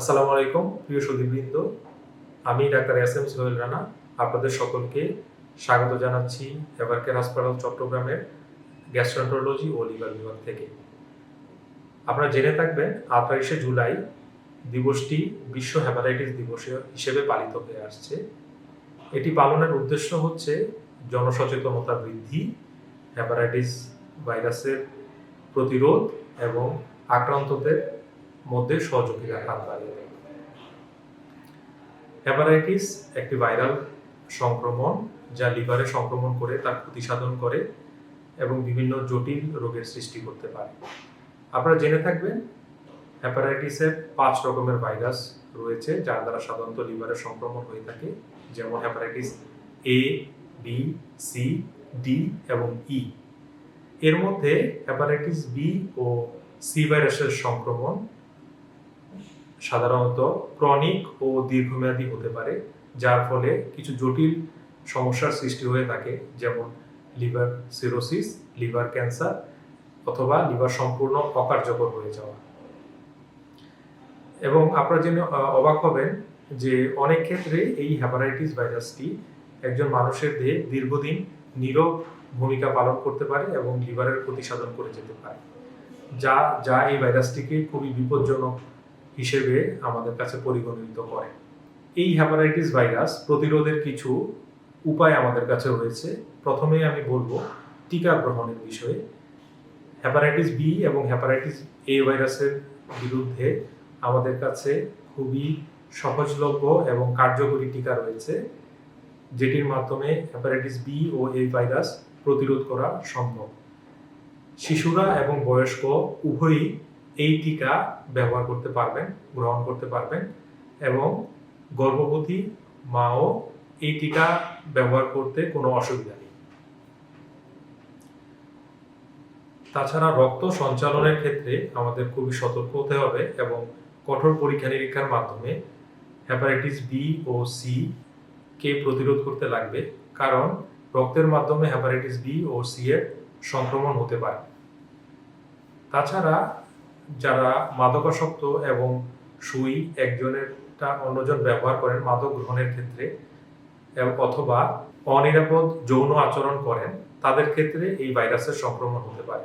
আসসালামু আলাইকুম, প্রিয় সুদীবৃন্দ আমি doctor S M Sohel Rana, আপনাদের সকলকে স্বাগত জানাচ্ছি এভারকের হাসপাতাল চট্টগ্রামের গ্যাস্ট্রন্টোলজি ও লিভার বিভাগ থেকে। আপনারা জেনে থাকবেন, আঠাইশে জুলাই দিবসটি বিশ্ব হ্যাপাটাইটিস দিবস হিসেবে পালিত হয়ে আসছে। এটি পালনের উদ্দেশ্য হচ্ছে জনসচেতনতা বৃদ্ধি হ্যাপাটাইটিস ভাইরাসের প্রতিরোধ এবং আক্রান্তদের মধ্যে সহযোগিতার হাত বাড়িয়ে দেয় হ্যাপাটাইটিস একটি ভাইরাল সংক্রমণ যা লিভারে সংক্রমণ করে, তার ক্ষতি সাধন করে এবং বিভিন্ন জটিল রোগের সৃষ্টি করতে পারে। আপনারা জেনে থাকবেন হ্যাপাটাইটিসের পাঁচ রকমের ভাইরাস রয়েছে, যার দ্বারা সাধারণত লিভারের সংক্রমণ হয়ে থাকে, যেমন hepatitis A B C D এবং ই এর মধ্যে হ্যাপাটাইটিস বি ও সি ভাইরাসের সংক্রমণ সাধারণত ক্রনিক ও দীর্ঘমেয়াদী হতে পারে, যার ফলে কিছু জটিল সমস্যার সৃষ্টি হয়ে থাকে, যেমন লিভার সিরোসিস, লিভার ক্যান্সার অথবা লিভার সম্পূর্ণ অকার্যকর হয়ে যাওয়া। এবং আপনারা জেনে অবাক হবেন যে অনেক ক্ষেত্রে এই হ্যাপাটাইটিস ভাইরাসটি একজন মানুষের দেহে দীর্ঘদিন নীরব ভূমিকা পালন করতে পারে এবং লিভারের ক্ষতি সাধন করে যেতে পারে, যা যা এই ভাইরাসটিকে খুবই বিপজ্জনক হিসেবে আমাদের কাছে পরিগণিত করে। এই হ্যাপাটাইটিস ভাইরাস প্রতিরোধের কিছু উপায় আমাদের কাছে রয়েছে। প্রথমে আমি বলব, টিকা গ্রহণের বিষয়ে। হ্যাপাটাইটিস বি এবং হ্যাপাটাইটিস এ ভাইরাসের বিরুদ্ধে আমাদের কাছে খুবই সহজলভ্য এবং কার্যকরী টিকা রয়েছে, যেটির মাধ্যমে হ্যাপাটাইটিস বি ও এ ভাইরাস প্রতিরোধ করা সম্ভব। শিশুরা এবং বয়স্ক উভয়ই এই টিকা ব্যবহার করতে পারবেন, গ্রহণ করতে পারবেন এবং গর্ভবতী মাও এই টিকা ব্যবহার করতে কোনো অসুবিধা নেই। তাছাড়া রক্ত সঞ্চালনের ক্ষেত্রে আমাদের খুবই সতর্ক হতে হবে এবং কঠোর পরীক্ষা নিরীক্ষার মাধ্যমে হ্যাপাটাইটিস বি ও সি কে প্রতিরোধ করতে লাগবে, কারণ রক্তের মাধ্যমে হ্যাপাটাইটিস বি ও সি এর সংক্রমণ হতে পারে। তাছাড়া যারা মাদকাসক্ত এবং সুই একজনেরটা অন্যজন ব্যবহার করেন মাদক গ্রহণের ক্ষেত্রে অথবা অনিরাপদ যৌন আচরণ করেন, তাদের ক্ষেত্রে এই ভাইরাসের সংক্রমণ হতে পারে।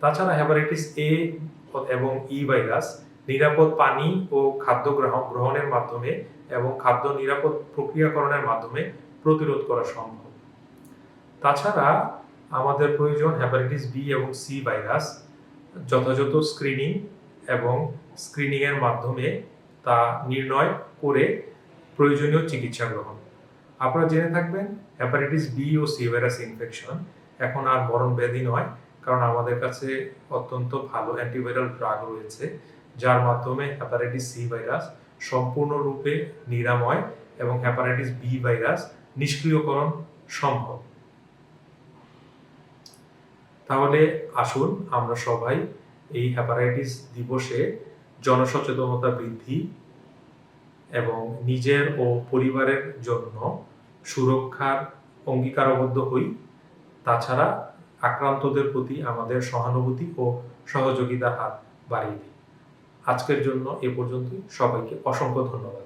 তাছাড়া হ্যাপাটাইটিস এ এবং ই ভাইরাস নিরাপদ পানি ও খাদ্য গ্রহণ গ্রহণের মাধ্যমে এবং খাদ্য নিরাপদ প্রক্রিয়াকরণের মাধ্যমে প্রতিরোধ করা সম্ভব। তাছাড়া আমাদের প্রয়োজন হ্যাপাটাইটিস বি এবং সি ভাইরাস যথাযথ স্ক্রিনিং এবং স্ক্রিনিং এর মাধ্যমে তা নির্ণয় করে প্রয়োজনীয় চিকিৎসা গ্রহণ। আপনারা জেনে থাকবেন হ্যাপাটাইটিস বি ও সি ভাইরাস ইনফেকশন এখন আর মরণ ব্যাধি নয়, কারণ আমাদের কাছে অত্যন্ত ভালো অ্যান্টিভাইরাল ড্রাগ রয়েছে, যার মাধ্যমে হ্যাপাটাইটিস সি ভাইরাস সম্পূর্ণরূপে নিরাময় এবং হ্যাপাটাইটিস বি ভাইরাস নিষ্ক্রিয়করণ সম্ভব। তাহলে আসুন আমরা সবাই এই হ্যাপাটাইটিস দিবসে জনসচেতনতা বৃদ্ধি এবং নিজের ও পরিবারের জন্য সুরক্ষার অঙ্গীকারবদ্ধ হই। তাছাড়া আক্রান্তদের প্রতি আমাদের সহানুভূতি ও সহযোগিতার হাত বাড়িয়ে দিই। আজকের জন্য এ পর্যন্তই। সবাইকে অসংখ্য ধন্যবাদ।